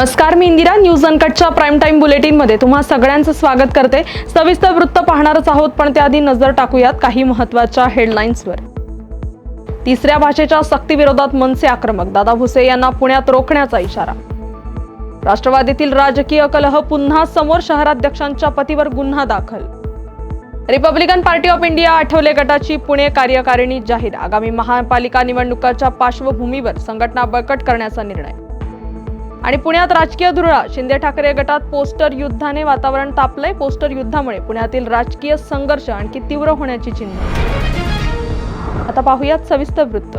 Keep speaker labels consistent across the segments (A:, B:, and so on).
A: नमस्कार मी इंदिरा न्यूज अनकटच्या प्राईम टाईम बुलेटिनमध्ये तुम्हा सगळ्यांचं स्वागत करते सविस्तर वृत्त पाहणारच आहोत पण त्याआधी नजर टाकूयात काही महत्त्वाच्या हेडलाईन्सवर तिसऱ्या भाषेच्या सक्तीविरोधात मनसे आक्रमक दादा भुसे यांना पुण्यात रोखण्याचा इशारा राष्ट्रवादीतील राजकीय कलह पुन्हा समोर शहराध्यक्षांच्या पतीवर गुन्हा दाखल Republican party of India Athawale गटाची पुणे कार्यकारिणी जाहीर आगामी महापालिका निवडणुकाच्या पार्श्वभूमीवर संघटना बळकट करण्याचा निर्णय आणि पुण्यात राजकीय धुरळा शिंदे ठाकरे गटात पोस्टर युद्धाने वातावरण तापलंय पोस्टर युद्धामुळे पुण्यातील राजकीय संघर्ष आणखी तीव्र होण्याची चिन्ह आता पाहूयात सविस्तर वृत्त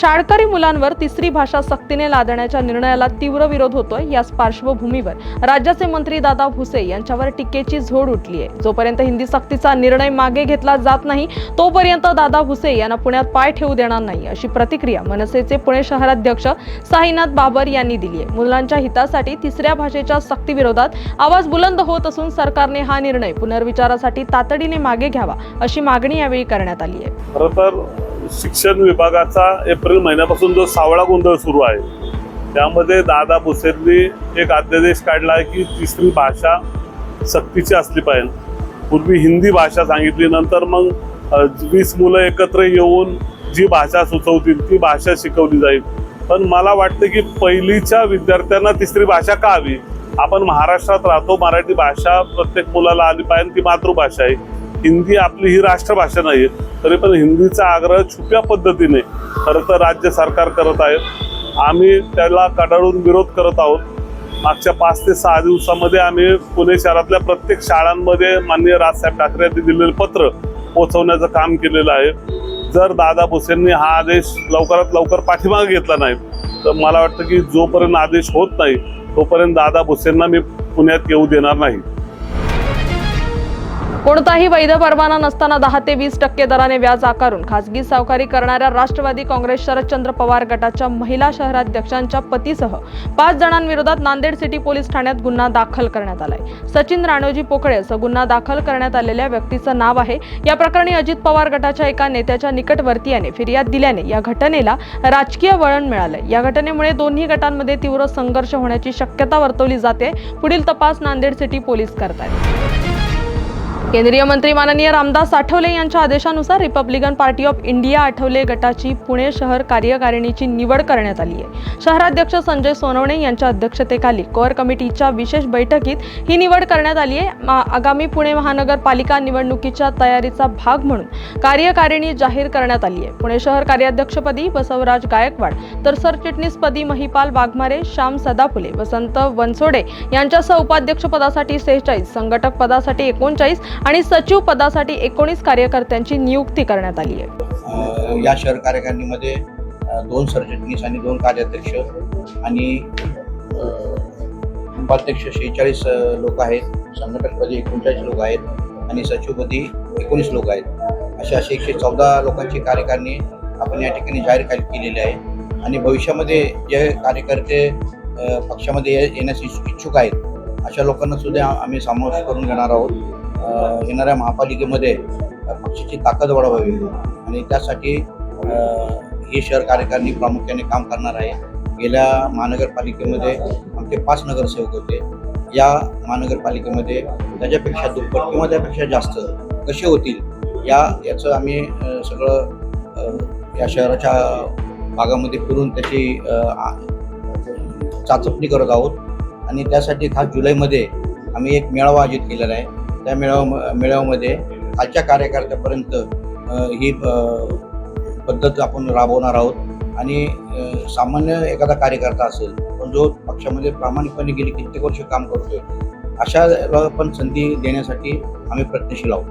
A: शाळकरी मुलांवर तिसरी भाषा सक्तीने लादण्याच्या निर्णयाला तीव्र विरोध होतोय याच पार्श्वभूमीवर राज्याचे मंत्री दादा भुसे यांच्यावर टीकेची झोड उठली आहे जोपर्यंत हिंदी सक्तीचा निर्णय मागे घेतला जात नाही तोपर्यंत दादा भुसे यांना पुण्यात पाय ठेवू देणार नाही अशी प्रतिक्रिया मनसेचे पुणे शहराध्यक्ष साईनाथ बाबर यांनी दिली आहे मुलांच्या हितासाठी तिसऱ्या भाषेच्या सक्तीविरोधात आवाज बुलंद होत असून सरकारने हा निर्णय पुनर्विचारासाठी तातडीने मागे घ्यावा अशी मागणी यावेळी करण्यात आली
B: आहे शिक्षण विभागाचा एप्रिल महिन्यापासून जो सावळा गोंधळ सुरू आहे त्यामध्ये दादा भुसेंनी एक अध्यादेश काढला आहे की तिसरी भाषा सक्तीची असली पाहिजे पूर्वी हिंदी भाषा सांगितली नंतर मग वीस मुलं एकत्र येऊन जी भाषा सुचवतील ती भाषा शिकवली जाईल पण मला वाटतं की पहिलीच्या विद्यार्थ्यांना तिसरी भाषा का हवी आपण महाराष्ट्रात राहतो मराठी भाषा प्रत्येक मुलाला आली पाहिजे ती मातृभाषा आहे हिंदी आपली ही राष्ट्रभाषा नाही आहे तरी पण हिंदीचा आग्रह छुप्या पद्धतीने खरं तर राज्य सरकार करत आहे आम्ही त्याला कडाडून विरोध करत आहोत मागच्या पाच ते सहा दिवसामध्ये आम्ही पुणे शहरातल्या प्रत्येक शाळांमध्ये माननीय राजसाहेब ठाकरे यांनी दिलेलं पत्र पोहोचवण्याचं काम केलेलं आहे जर दादा भुसेंनी हा आदेश लवकरात लवकर पाठीमागे घेतला नाही तर मला वाटतं की जोपर्यंत आदेश होत नाही तोपर्यंत दादा भुसेंना मी पुण्यात येऊ देणार नाही
A: कोणताही वैध परवाना नसताना दहा ते वीस टक्के दराने व्याज आकारून खासगी सावकारी करणाऱ्या राष्ट्रवादी काँग्रेस शरदचंद्र पवार गटाच्या महिला शहराध्यक्षांच्या पतीसह पाच जणांविरोधात नांदेड सिटी पोलीस ठाण्यात गुन्हा दाखल करण्यात आलाय सचिन राणोजी पोकळे असं गुन्हा दाखल करण्यात आलेल्या व्यक्तीचं नाव आहे या प्रकरणी अजित पवार गटाच्या एका नेत्याच्या निकटवर्तीयाने फिर्याद दिल्याने या घटनेला राजकीय वळण मिळालंय या घटनेमुळे दोन्ही गटांमध्ये तीव्र संघर्ष होण्याची शक्यता वर्तवली जाते पुढील तपास नांदेड सिटी पोलीस करत आहेत केंद्रीय मंत्री माननीय रामदास आठवले यांच्या आदेशानुसार Republican party of India Athawale गटाची पुणे शहर कार्यकारिणीची निवड करण्यात आली आहे शहराध्यक्ष संजय सोनवणे यांच्या अध्यक्षतेखाली कोर कमिटीच्या विशेष बैठकीत ही निवड करण्यात आली आहे आगामी पुणे महानगरपालिका निवडणुकीच्या तयारीचा भाग म्हणून कार्यकारिणी जाहीर करण्यात आली आहे पुणे शहर कार्याध्यक्षपदी बसवराज गायकवाड तर सरचिटणीसपदी महिपाल वाघमारे श्याम सदाफुले वसंत वनसोडे यांच्यासह उपाध्यक्षपदासाठी सेहेचाळीस संघटक पदासाठी एकोणचाळीस आणि सचिव पदासाठी एकोणीस कार्यकर्त्यांची नियुक्ती करण्यात आली
C: आहे या शहर कार्यकारिणीमध्ये दोन सरचिटणीस आणि दोन कार्याध्यक्ष आणि उपाध्यक्ष शेहेचाळीस लोक आहेत संघटनपदी एकोणचाळीस लोक आहेत आणि सचिवपदी एकोणीस लोक आहेत अशा एकशे चौदा लोकांची कार्यकारिणी आपण या ठिकाणी जाहीर केलेली आहे आणि भविष्यामध्ये जे कार्यकर्ते पक्षामध्ये येण्यास इच्छुक आहेत अशा लोकांना सुद्धा आम्ही समावेश करून घेणार आहोत येणाऱ्या महापालिकेमध्ये पक्षाची ताकद वाढवावी आणि त्यासाठी हे शहर कार्यकारिणी प्रामुख्याने काम करणार आहे गेल्या महानगरपालिकेमध्ये आमचे पाच नगरसेवक होते या महानगरपालिकेमध्ये त्याच्यापेक्षा दुप्पट किंवा त्यापेक्षा जास्त कसे होतील या याचं आम्ही सगळं या शहराच्या भागामध्ये फिरून त्याची चाचपणी करत आहोत आणि त्यासाठी खास जुलैमध्ये आम्ही एक मेळावा आयोजित केलेला आहे त्या मेळाव मेळाव्यामध्ये आजच्या कार्यकर्त्यापर्यंत ही पद्धत आपण राबवणार आहोत आणि सामान्य एखादा कार्यकर्ता असेल पण जो पक्षामध्ये प्रामाणिकपणे गेली कित्येक वर्ष काम करतोय अशा पण संधी देण्यासाठी आम्ही प्रयत्नशील आहोत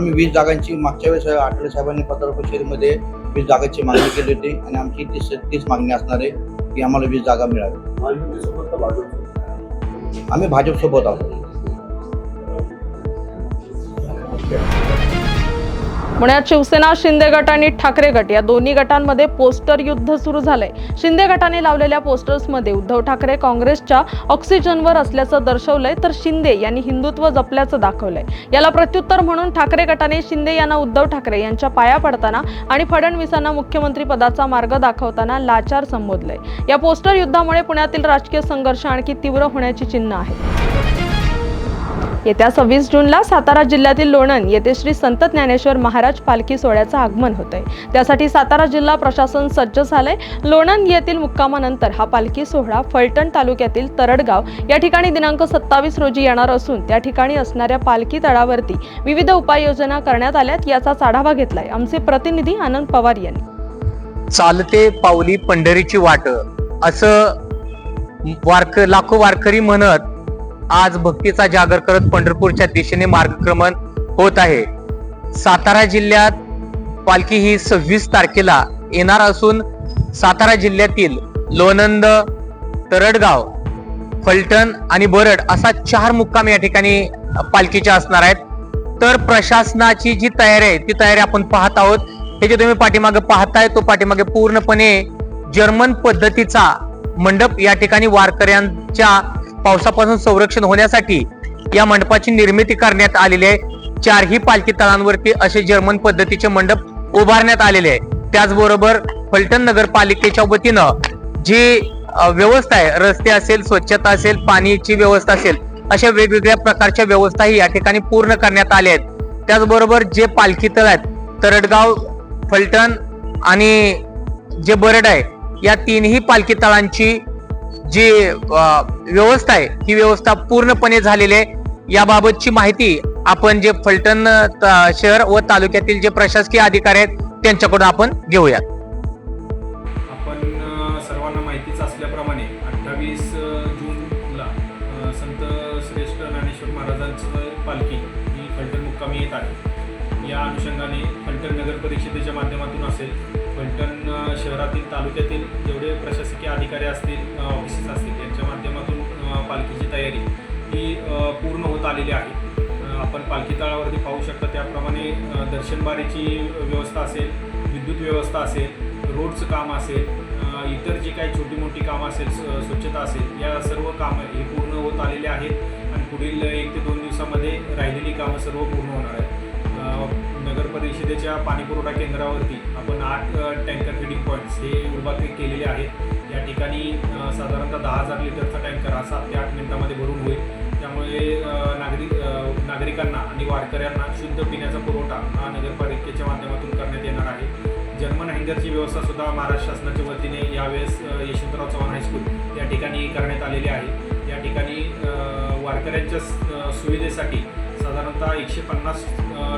C: मी वीस जागांची मागच्या वेळेस आठवले साहेबांनी पत्र परिषदेमध्ये वीस जागांची मागणी केली होती आणि आमची तीस तीस मागणी असणार आहे की आम्हाला वीस जागा मिळावी আমি ভাজক সভ্যতা
A: पुण्यात शिवसेना शिंदे गट आणि ठाकरे गट या दोन्ही गटांमध्ये पोस्टर युद्ध सुरू झालंय शिंदे गटाने लावलेल्या पोस्टर्समध्ये उद्धव ठाकरे काँग्रेसच्या ऑक्सिजनवर असल्याचं दर्शवलंय तर शिंदे यांनी हिंदुत्व जपल्याचं दाखवलंय याला प्रत्युत्तर म्हणून ठाकरे गटाने शिंदे यांना उद्धव ठाकरे यांच्या पाया पडताना आणि फडणवीसांना मुख्यमंत्री पदाचा मार्ग दाखवताना लाचार संबोधलंय या पोस्टर युद्धामुळे पुण्यातील राजकीय संघर्ष आणखी तीव्र होण्याची चिन्ह आहेत येत्या सव्वीस जूनला सातारा जिल्ह्यातील लोणंद येथे श्री संत ज्ञानेश्वर महाराज पालखी सोहळ्याचं आगमन होत आहे त्यासाठी सातारा जिल्हा प्रशासन सज्ज झालंय लोणंद येथील मुक्कामानंतर हा पालखी सोहळा फलटण तालुक्यातील तरडगाव या ठिकाणी दिनांक सत्तावीस रोजी येणार असून त्या ठिकाणी असणाऱ्या पालखी तळावरती विविध उपाययोजना करण्यात आल्यात याचा आढावा घेतलाय आमचे प्रतिनिधी आनंद पवार यांनी
D: चालते पावली पंढरीची वाट असं वारक लाखो वारकरी म्हणत आज भक्तीचा जागर करत पंढरपूरच्या दिशेने मार्गक्रमण होत आहे सातारा जिल्ह्यात पालखी ही सव्वीस तारखेला येणार असून सातारा जिल्ह्यातील लोणंद तरडगाव फलटण आणि बरड असा चार मुक्काम या ठिकाणी पालखीच्या असणार आहेत तर प्रशासनाची जी तयारी आहे ती तयारी आपण पाहत आहोत हे जे तुम्ही पाठीमागे पाहताय तो पाठीमागे पूर्णपणे जर्मन पद्धतीचा मंडप या ठिकाणी वारकऱ्यांच्या पावसापासून संरक्षण होण्यासाठी या मंडपाची निर्मिती करण्यात आलेली आहे चारही पालखी तळांवरती असे जर्मन पद्धतीचे मंडप उभारण्यात आलेले आहे त्याचबरोबर फलटण नगरपालिकेच्या वतीनं जी व्यवस्था आहे रस्ते असेल स्वच्छता असेल पाणीची व्यवस्था असेल अशा वेगवेगळ्या प्रकारच्या व्यवस्थाही या ठिकाणी पूर्ण करण्यात आल्या आहेत त्याचबरोबर जे पालखी तळ आहेत तरडगाव फलटण आणि जे बरड आहे या तीनही पालखी तळांची जी व्यवस्था आहे ही व्यवस्था पूर्णपणे झालेली आहे याबाबतची माहिती आपण जे फलटण शहर व तालुक्यातील जे प्रशासकीय अधिकारी आहेत त्यांच्याकडून आपण घेऊयात
E: अधिकारी असतील ऑफिसेस असतील यांच्या माध्यमातून पालखीची तयारी ही पूर्ण होत आलेली आहे आपण पालखी तळावरती पाहू शकता त्याप्रमाणे दर्शनबारीची व्यवस्था असेल विद्युत व्यवस्था असेल रोडचं काम असेल इतर जे काही छोटी मोठी कामं असेल स्वच्छता असेल या सर्व कामं हे पूर्ण होत आलेले आहेत आणि पुढील एक ते दोन दिवसामध्ये राहिलेली कामं सर्व पूर्ण होणार आहेत नगर परिषदेच्या पाणीपुरवठा केंद्रावरती आपण आठ टँकर फिटिंग पॉईंट्स हे उभा केलेले आहेत या ठिकाणी साधारणतः दहा हजार लिटरचा टँकर हा सात ते आठ मिनिटामध्ये भरून होईल त्यामुळे नागरिक नागरिकांना आणि वारकऱ्यांना शुद्ध पिण्याचा पुरवठा हा नगरपालिकेच्या माध्यमातून करण्यात येणार आहे जर्मन हँगरची व्यवस्था सुद्धा महाराष्ट्र शासनाच्या वतीने यावेळेस यशवंतराव चव्हाण हायस्कूल या ठिकाणी करण्यात आलेली आहे या ठिकाणी वारकऱ्यांच्या सुविधेसाठी साधारणतः एकशे पन्नास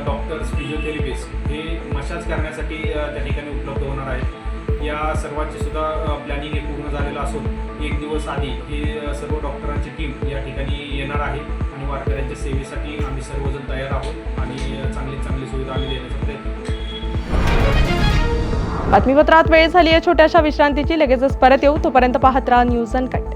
E: डॉक्टर्स फिजिओथेरपिस्ट हे मशाज करण्यासाठी त्या ठिकाणी उपलब्ध होणार आहेत या सर्वांचे सुद्धा प्लॅनिंग हे पूर्ण झालेलं असून एक दिवस आधी हे सर्व डॉक्टरांची टीम या ठिकाणी येणार आहे आणि वारकऱ्यांच्या सेवेसाठी आम्ही सर्वजण तयार आहोत आणि चांगली चांगली सुविधा आम्ही देण्याचा प्रयत्न
A: बातमीपत्रात वेळ झाली आहे छोट्याशा विश्रांतीची लगेचच परत येऊ तोपर्यंत पाहत राहा न्यूज अँड कट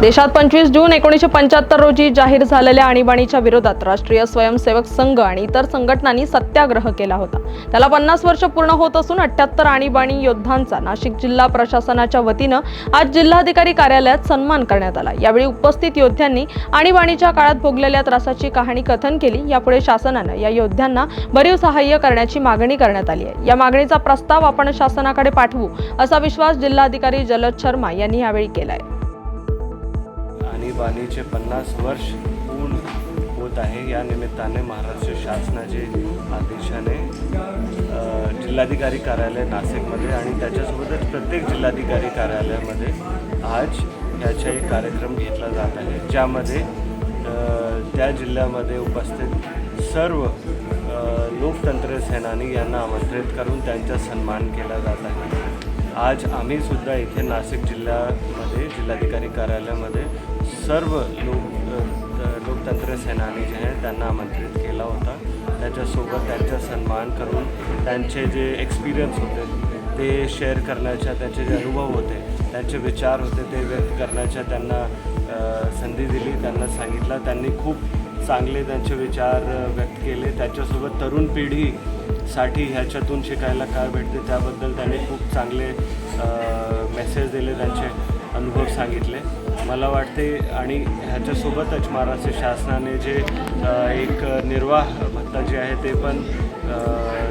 A: देशात पंचवीस जून एकोणीसशे पंच्याहत्तर रोजी जाहीर झालेल्या आणीबाणीच्या विरोधात राष्ट्रीय स्वयंसेवक संघ आणि इतर संघटनांनी सत्याग्रह केला होता त्याला पन्नास वर्ष पूर्ण होत असून अठ्याहत्तर आणीबाणी योद्धांचा नाशिक जिल्हा प्रशासनाच्या वतीनं आज जिल्हाधिकारी कार्यालयात सन्मान करण्यात आला यावेळी उपस्थित योद्ध्यांनी आणीबाणीच्या काळात भोगलेल्या त्रासाची कहाणी कथन केली यापुढे शासनानं या योद्ध्यांना भरीव सहाय्य करण्याची मागणी करण्यात आली आहे या मागणीचा प्रस्ताव आपण शासनाकडे पाठवू असा विश्वास जिल्हाधिकारी जलद शर्मा यांनी यावेळी केला आहे
F: बाणीचे पन्नास वर्ष पूर्ण होत आहे या निमित्ताने महाराष्ट्र शासनाचे आदेशाने जिल्हाधिकारी कार्यालय नाशिकमध्ये आणि त्याच्यासोबतच प्रत्येक जिल्हाधिकारी कार्यालयामध्ये आज ह्याचा एक कार्यक्रम घेतला जात आहे ज्यामध्ये त्या जिल्ह्यामध्ये उपस्थित सर्व लोकतंत्र सेनानी यांना आमंत्रित करून त्यांचा सन्मान केला जात आहे आज आम्ही सुद्धा इथे नाशिक जिल्ह्यामध्ये जिल्हाधिकारी कार्यालयामध्ये सर्व लोक लोकतंत्र सेनानी जे आहेत त्यांना आमंत्रित केला होता त्याच्यासोबत त्यांचा सन्मान करून त्यांचे जे एक्सपिरियन्स होते ते शेअर करण्याच्या त्यांचे जे अनुभव होते त्यांचे विचार होते ते व्यक्त करण्याच्या त्यांना संधी दिली त्यांना सांगितलं त्यांनी खूप चांगले त्यांचे विचार व्यक्त केले त्याच्यासोबत तरुण पिढी साठी ह्याच्यातून शिकायला काय भेटते त्याबद्दल त्याने खूप चांगले मेसेज दिले त्यांचे अनुभव सांगितले मला वाटते आणि ह्याच्यासोबतच महाराष्ट्र शासनाने जे एक निर्वाह भत्ता जे आहे ते पण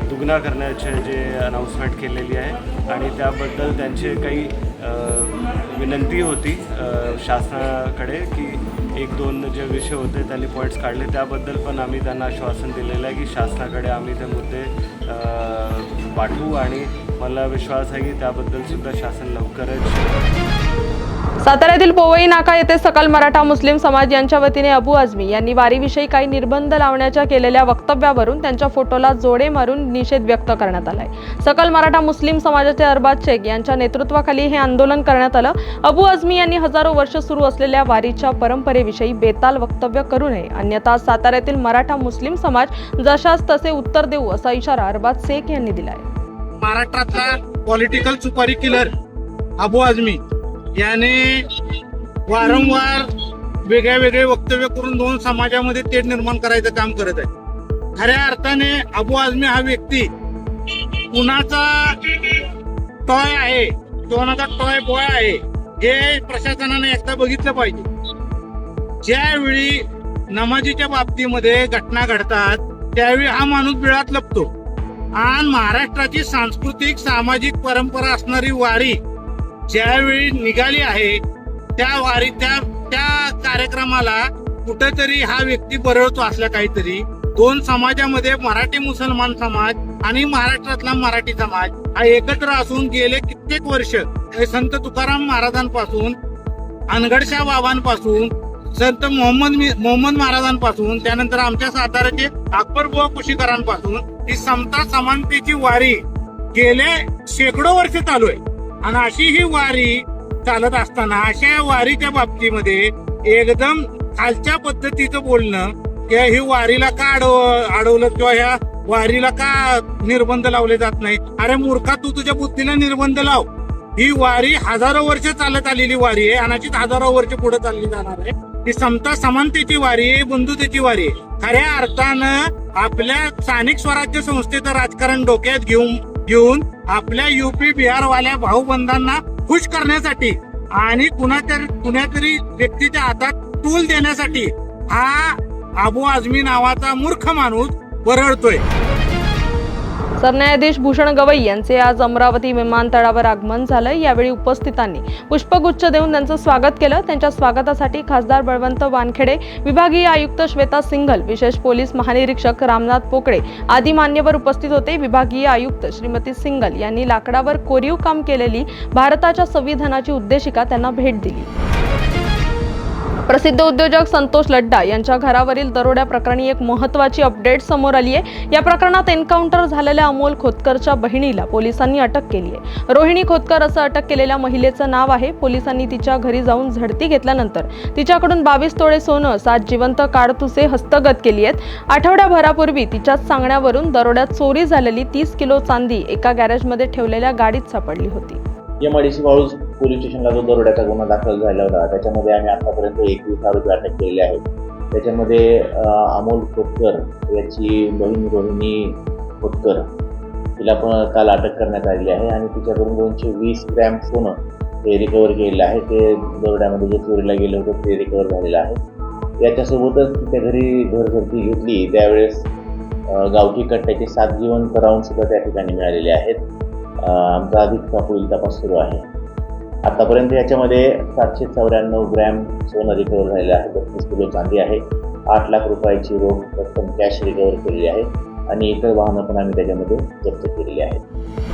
F: दुगना करण्याचे जे अनाऊन्समेंट केलेली आहे आणि त्याबद्दल त्यांचे काही विनंती होती शासनाकडे की एक दोन जे विषय होते त्यांनी पॉईंट्स काढले त्याबद्दल पण आम्ही त्यांना आश्वासन दिलेलं आहे की शासनाकडे आम्ही ते मुद्दे पाठवू आणि मला विश्वास आहे की त्याबद्दलसुद्धा शासन लवकरच
A: साताऱ्यातील पोवई नाका येथे सकल मराठा मुस्लिम समाज यांच्या वतीने अबू आझमी यांनी वारीविषयी काही निर्बंध लावण्याच्या केलेल्या वक्तव्यावरून त्यांच्या फोटोला जोडे मारून निषेध व्यक्त करण्यात आलाय सकल मराठा मुस्लिम समाजाचे अरबाज शेख यांच्या नेतृत्वाखाली हे आंदोलन करण्यात आलं अबू आझमी यांनी हजारो वर्ष सुरू असलेल्या वारीच्या परंपरेविषयी बेताल वक्तव्य करू नये अन्यथा साताऱ्यातील मराठा मुस्लिम समाज जशास तसे उत्तर देऊ असा इशारा अरबाज शेख यांनी दिलाय
G: महाराष्ट्रातला पॉलिटिकल सुपारी किलर अबू आझमी याने वारंवार वेगळ्या वेगळे वक्तव्य करून दोन समाजामध्ये तेढ निर्माण करायचं काम करत आहे खऱ्या अर्थाने अबू आजमी हा व्यक्ती कुणाचा टॉय आहे कोणाचा टॉय बॉय आहे हे प्रशासनाने एकदा बघितलं पाहिजे ज्यावेळी नमाजीच्या बाबतीमध्ये घटना घडतात त्यावेळी हा माणूस बिळात लपतो आणि महाराष्ट्राची सांस्कृतिक सामाजिक परंपरा असणारी वाडी ज्यावेळी निघाली आहे त्या वारी त्या त्या कार्यक्रमाला कुठेतरी हा व्यक्ती बरळतो असल्या काहीतरी दोन समाजामध्ये मराठी मुसलमान समाज आणि महाराष्ट्रातला मराठी समाज हा एकत्र असून गेले कित्येक वर्ष संत तुकाराम महाराजांपासून अनगडशा बाबांपासून संत मोहम्मद मोहम्मद महाराजांपासून त्यानंतर आमच्या साताऱ्याचे अकबर बुवा कुशीकरांपासून ही समता समानतेची वारी गेले शेकडो वर्ष चालू आहे आणि अशी ही वारी चालत असताना अशा वारीच्या बाबतीमध्ये एकदम खालच्या पद्धतीचं बोलणं किंवा ही वारीला का अडव अडवलं किंवा ह्या वारीला का निर्बंध लावले जात नाही अरे मूर्खा तू तुझ्या बुद्धीला निर्बंध लाव ही वारी हजारो वर्ष चालत आलेली वारी आहे अनाचित हजारो वर्ष पुढे चालली जाणार आहे ही समता समानतेची वारी आहे बंधुतेची वारी आहे खऱ्या अर्थानं आपल्या स्थानिक स्वराज्य संस्थेचं राजकारण डोक्यात घेऊन घेऊन आपल्या युपी बिहारवाल्या भाऊबंधांना खुश करण्यासाठी आणि कुणातरी कुणातरी व्यक्तीच्या हातात टूल देण्यासाठी हा आबू आझमी नावाचा मूर्ख माणूस परळतोय
A: सरन्यायाधीश भूषण गवई यांचे आज अमरावती विमानतळावर आगमन झालं यावेळी उपस्थितांनी पुष्पगुच्छ देऊन त्यांचं स्वागत केलं त्यांच्या स्वागतासाठी खासदार बळवंत वानखेडे विभागीय आयुक्त श्वेता सिंघल विशेष पोलीस महानिरीक्षक रामनाथ पोकळे आदी मान्यवर उपस्थित होते विभागीय आयुक्त श्रीमती सिंघल यांनी लाकडावर कोरीव काम केलेली भारताच्या संविधानाची उद्देशिका त्यांना भेट दिली प्रसिद्ध उद्योजक संतोष लड्डा यांच्या घरावरील दरोड्या प्रकरणी एक महत्त्वाची अपडेट समोर आली आहे या प्रकरणात एन्काउंटर झालेल्या अमोल खोतकरच्या बहिणीला पोलिसांनी अटक केली आहे रोहिणी खोतकर असं अटक केलेल्या महिलेचं नाव आहे पोलिसांनी तिच्या घरी जाऊन झडती घेतल्यानंतर तिच्याकडून बावीस तोळे सोनं सात जिवंत काडतुसे हस्तगत केली आहेत आठवड्याभरापूर्वी तिच्याच सांगण्यावरून दरोड्यात चोरी झालेली तीस किलो चांदी एका गॅरेजमध्ये ठेवलेल्या गाडीत सापडली
H: होती पोलीस स्टेशनला जो दरोड्याचा गुन्हा दाखल झाला होता त्याच्यामध्ये आम्ही आतापर्यंत एकवीस आरोपी अटक केलेले आहेत त्याच्यामध्ये अमोल खोतकर याची बहीण रोहिणी खोतकर तिला पण काल अटक करण्यात आलेली आहे आणि तिच्याकडून दोनशे वीस ग्रॅम सोनं ते रिकवर केलेलं आहे ते दरोड्यामध्ये जे चोरीला गेलं होतं ते रिकवर झालेलं आहे याच्यासोबतच त्या घरी घरगर्दी घेतली त्यावेळेस गावठी कट्ट्याचे सात जिवंत सुद्धा त्या ठिकाणी मिळालेले आहेत आमचा अधिक पुढील तपास सुरू आहे आतापर्यंत याच्यामध्ये सातशे चौऱ्याण्णव ग्रॅम सोनं रिकवर झालेलं आहे बत्तीस किलो चांदी आहे आठ लाख रुपयाची रोख रक्कम कॅश रिकवर केलेली आहे आणि इतर वाहनं पण आम्ही त्याच्यामध्ये जप्त केलेली आहेत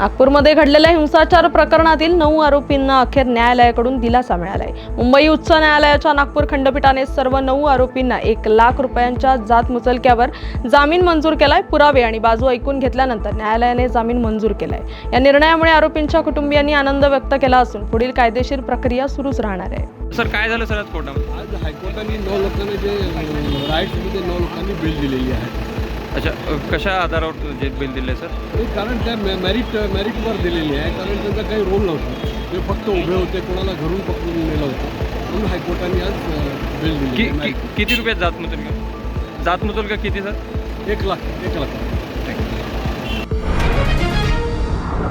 A: नागपूरमध्ये घडलेल्या हिंसाचार प्रकरणातील नऊ आरोपींना अखेर न्यायालयाकडून दिलासा मिळालाय मुंबई उच्च न्यायालयाच्या नागपूर खंडपीठाने सर्व नऊ आरोपींना एक लाख रुपयांच्या जात मुचलक्यावर जामीन मंजूर केलाय पुरावे आणि बाजू ऐकून घेतल्यानंतर न्यायालयाने जामीन मंजूर केलाय या निर्णयामुळे आरोपींच्या कुटुंबियांनी आनंद व्यक्त केला असून पुढील कायदेशीर प्रक्रिया सुरूच राहणार
I: आहे सर काय झालं सर आज कोर्टामध्ये
J: आज हायकोर्टाने नऊ लोकांना जे राईट नऊ लोकांनी बिल दिलेली आहे
I: अच्छा कशा आधारावर जे बिल दिले सर
J: कारण त्या मेरिट मॅरिट मॅरिटवर दिलेली आहे कारण त्यांचा काही रोल नव्हता ते फक्त उभे होते कोणाला घरून पकडून नेलं होतं म्हणून हायकोर्टाने आज बिल
I: कि, किती रुपयात जात मुतुल जात मुतुल का किती सर
J: एक लाख एक लाख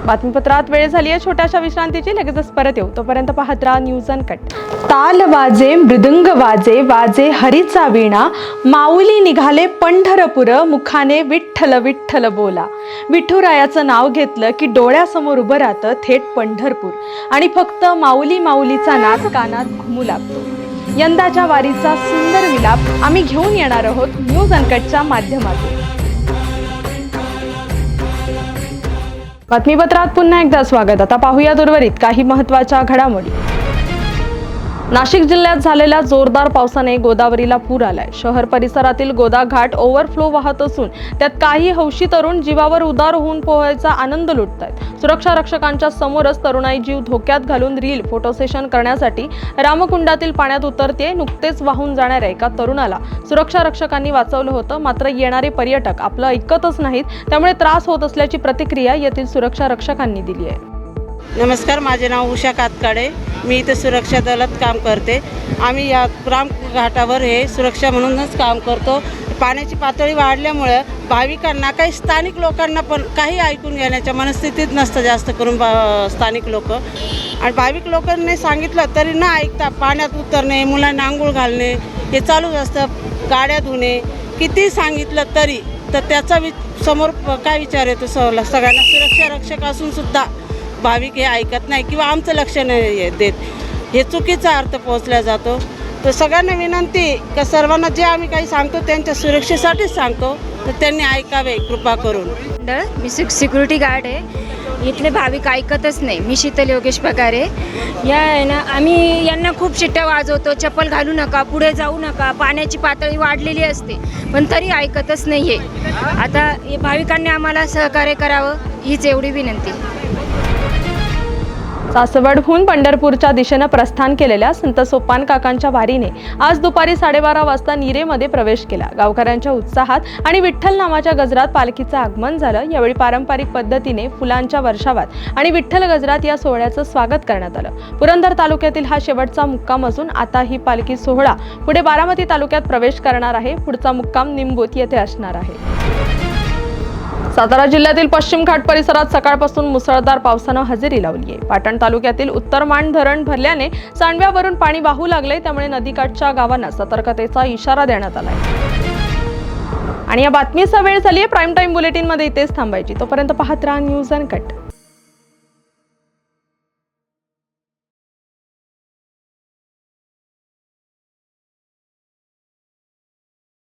A: बातमीपत्रात वेळ झाली आहे छोट्याशा विश्रांतीची लगेचच परत येऊ तोपर्यंत पाहत राहा न्यूज अँड कट ताल वाजे मृदुंग वाजे वाजे हरीचा वीणा माऊली निघाले पंढरपुर मुखाने विठ्ठल विठ्ठल बोला विठुरायाचं नाव घेतलं की डोळ्यासमोर उभं राहतं थेट पंढरपूर आणि फक्त माऊली माऊलीचा नाद कानात घुमू लागतो यंदाच्या वारीचा सुंदर विलाप आम्ही घेऊन येणार आहोत न्यूज अनकटच्या माध्यमातून बातमीपत्रात पुन्हा एकदा स्वागत आता पाहूया दुर्वरित काही महत्वाच्या घडामोडी नाशिक जिल्ह्यात झालेल्या जोरदार पावसाने गोदावरीला पूर आलाय शहर परिसरातील गोदा घाट ओव्हरफ्लो वाहत असून त्यात काही हौशी तरुण जीवावर उदार होऊन पोहायचा आनंद लुटत आहेत सुरक्षा रक्षकांच्या समोरच तरुणाई जीव धोक्यात घालून रील फोटो सेशन करण्यासाठी रामकुंडातील पाण्यात उतरते नुकतेच वाहून जाणाऱ्या एका तरुणाला सुरक्षा रक्षकांनी वाचवलं होतं मात्र येणारे पर्यटक आपलं ऐकतच नाहीत त्यामुळे त्रास होत असल्याची प्रतिक्रिया येथील सुरक्षा रक्षकांनी दिली
K: आहे नमस्कार माझे नाव उषा कातकाडे मी इथं सुरक्षा दलात काम करते आम्ही या राम घाटावर हे सुरक्षा म्हणूनच काम करतो पाण्याची पातळी वाढल्यामुळं भाविकांना काही स्थानिक लोकांना पण काही ऐकून घेण्याच्या मनस्थितीत नसतं जास्त करून स्थानिक लोक आणि भाविक लोकांनी सांगितलं तरी न ऐकता पाण्यात उतरणे मुलांना आंघोळ घालणे हे चालूच असतं गाड्या धुणे किती सांगितलं तरी तर त्याचा वि समोर काय विचार येतो सगळ्यांना सुरक्षा रक्षक असूनसुद्धा भाविक हे ऐकत नाही किंवा आमचं लक्ष नाही देत हे चुकीचा अर्थ पोहोचला जातो तर सगळ्यांना विनंती का सर्वांना जे आम्ही काही सांगतो त्यांच्या सुरक्षेसाठीच सांगतो तर त्यांनी ऐकावे कृपा करून
L: मी सिक सिक्युरिटी गार्ड आहे इथले भाविक ऐकतच नाही मी शीतल योगेश पगारे या ना आम्ही यांना खूप शिट्ट्या वाजवतो चप्पल घालू नका पुढे जाऊ नका पाण्याची पातळी वाढलेली असते पण तरी ऐकतच नाही आहे आता भाविकांनी आम्हाला सहकार्य करावं हीच एवढी विनंती
A: सासवडहून पंढरपूरच्या दिशेनं प्रस्थान केलेल्या संत सोपान काकांच्या वारीने आज दुपारी साडेबारा वाजता नीरेमध्ये प्रवेश केला गावकऱ्यांच्या उत्साहात आणि विठ्ठल नामाच्या गजरात पालखीचं आगमन झालं यावेळी पारंपरिक पद्धतीने फुलांच्या वर्षावात आणि विठ्ठल गजरात या सोहळ्याचं स्वागत करण्यात आलं पुरंदर तालुक्यातील हा शेवटचा मुक्काम असून आता ही पालखी सोहळा पुढे बारामती तालुक्यात प्रवेश करणार आहे पुढचा मुक्काम निंबूत येथे असणार आहे सातारा जिल्ह्यातील पश्चिम घाट परिसरात सकाळपासून मुसळधार पावसानं हजेरी लावली आहे पाटण तालुक्यातील उत्तर मांड धरण भरल्याने सांडव्यावरून पाणी वाहू लागले त्यामुळे नदीकाठच्या गावांना सतर्कतेचा इशारा देण्यात आला आहे आणि या बातमीचा वेळ झाली आहे प्राईम टाईम बुलेटिनमध्ये इथेच थांबायची तोपर्यंत पाहत राहा न्यूज अँड कट